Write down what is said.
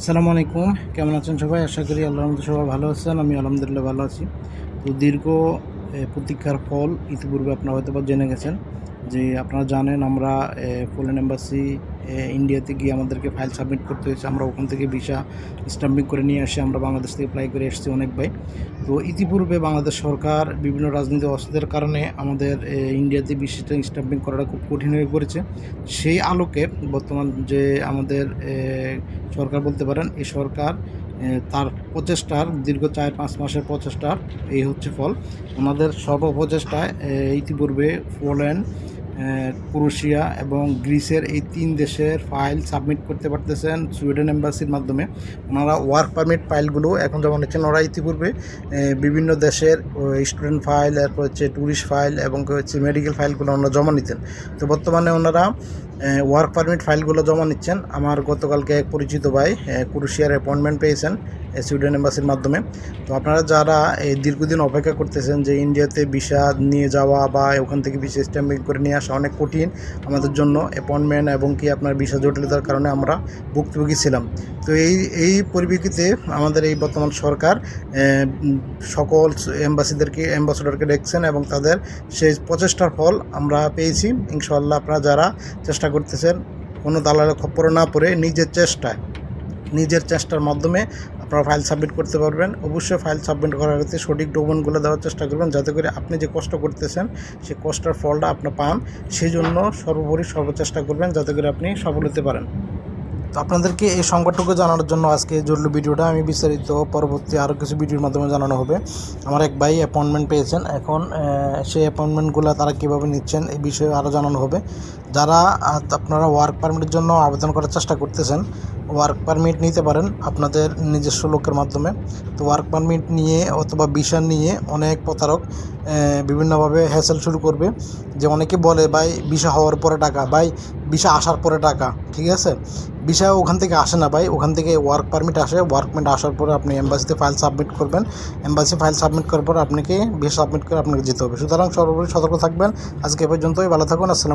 আসসালামু আলাইকুম। কেমন আছেন সবাই? আশা করি আল্লাহ সবাই ভালো আছেন। আমি আলহামদুলিল্লাহ ভালো আছি। তো দীর্ঘ প্রতীক্ষার ফল ইতিপূর্বে আপনারা হয়তো বা জেনে গেছেন। যে আপনারা জানেন আমরা পোল্যান্ড এম্বাসি ইন্ডিয়াতে গিয়ে আমাদেরকে ফাইল সাবমিট করতে হয়েছে। আমরা ওখান থেকে ভিসা স্টাম্পিং করে নিয়ে আসি আমরা বাংলাদেশ থেকে অ্যাপ্লাই করে এসেছি অনেক ভাই। তো ইতিপূর্বে বাংলাদেশ সরকার বিভিন্ন রাজনৈতিক অস্ত্রের কারণে আমাদের ইন্ডিয়াতে ভিসা স্টাম্পিং করাটা খুব কঠিন হয়ে পড়েছে। সেই আলোকে বর্তমান যে আমাদের সরকার বলতে পারেন, এই সরকার তার প্রচেষ্টার দীর্ঘ চার পাঁচ মাসের প্রচেষ্টার এই হচ্ছে ফল। ওনাদের সর্বপ্রচেষ্টায় ইতিপূর্বে পোল্যান্ড এ, ক্রোয়েশিয়া এবং গ্রিসের এই তিন দেশের ফাইল সাবমিট করতে পারতেছেন সুইডেন এম্বাসির মাধ্যমে। ওনারা ওয়ার্ক পারমিট ফাইলগুলো এখন যেমন নিচ্ছেন ওরা ইতিপূর্বে বিভিন্ন দেশের স্টুডেন্ট ফাইল এরপর হচ্ছে ট্যুরিস্ট ফাইল এবং হচ্ছে মেডিকেল ফাইলগুলো ওনারা জমা নিতেন। তো বর্তমানে ওনারা ওয়ার্ক পারমিট ফাইলগুলো জমা নিচ্ছেন। আমার গতকালকে এক পরিচিত ভাই এ, ক্রোয়েশিয়ার অ্যাপয়েন্টমেন্ট পেয়েছেন সুইডেন এম্বাসির মাধ্যমে। তো আপনারা যারা এই দীর্ঘদিন অপেক্ষা করতেছেন যে ইন্ডিয়াতে ভিসা নিয়ে যাওয়া বা ওখান থেকে ভিসা স্ট্যাম্পিং করে নিয়ে আসা অনেক কঠিন আমাদের জন্য অ্যাপয়েন্টমেন্ট এবং কি আপনার ভিসা জটিলতার কারণে আমরা ভুক্তভোগী ছিলাম। তো এই এই পরিপ্রেক্ষিতে আমাদের এই বর্তমান সরকার সকল এম্বাসিদেরকে অ্যাম্বাসেডরকে দেখছেন এবং তাদের সেই প্রচেষ্টার ফল আমরা পেয়েছি। ইনশাল্লাহ আপনারা যারা চেষ্টা করতেছেন কোনো দালালের খপ্পরে না পড়ে নিজের চেষ্টায়, নিজের চেষ্টার মাধ্যমে আপনারা ফাইল সাবমিট করতে পারবেন। অবশ্যই ফাইল সাবমিট করার ক্ষেত্রে সঠিক ডকুমেন্টগুলো দেওয়ার চেষ্টা করবেন, যাতে করে আপনি যে কষ্ট করতেছেন সেই কষ্টের ফলটা আপনি পান। সেই জন্য সর্বোপরি সর্বচেষ্টা করবেন যাতে করে আপনি সফল হতে পারেন। তো আপনাদেরকে এই সংবাদটুকু জানানোর জন্য আজকে জরুরি ভিডিওটা আমি বিস্তারিত পরবর্তী আরও কিছু ভিডিওর মাধ্যমে জানানো হবে। আমার এক ভাই অ্যাপয়েন্টমেন্ট পেয়েছেন। এখন সেই অ্যাপয়েন্টমেন্টগুলো তারা কীভাবে নিচ্ছেন এই বিষয়ে আরও জানানো হবে। যারা আপনারা ওয়ার্ক পারমিটের জন্য আবেদন করার চেষ্টা করতেছেন ওয়ার্ক পারমিট নিতে পারেন আপনাদের নিজস্ব লোকের মাধ্যমে। তো ওয়ার্ক পারমিট নিয়ে অথবা ভিসা নিয়ে অনেক প্রতারক বিভিন্নভাবে হ্যাসেল শুরু করবে। যে অনেকে বলে, ভাই ভিসা হওয়ার পরে টাকা, ভাই ভিসা আসার পরে টাকা। ঠিক আছে? ভিসা ওখান থেকে আসে না, ভাই। ওখান থেকে ওয়ার্ক পারমিট আসে। ওয়ার্ক পারমিট আসার পরে আপনি এম্বাসিতে ফাইল সাবমিট করবেন। এম্বাসি ফাইল সাবমিট করার পর আপনাকে ভিসা সাবমিট করে আপনাকে যেতে হবে। সুতরাং সর্বোপরি সতর্ক থাকবেন। আজকে পর্যন্তই। ভালো থাকুন। আসসালাম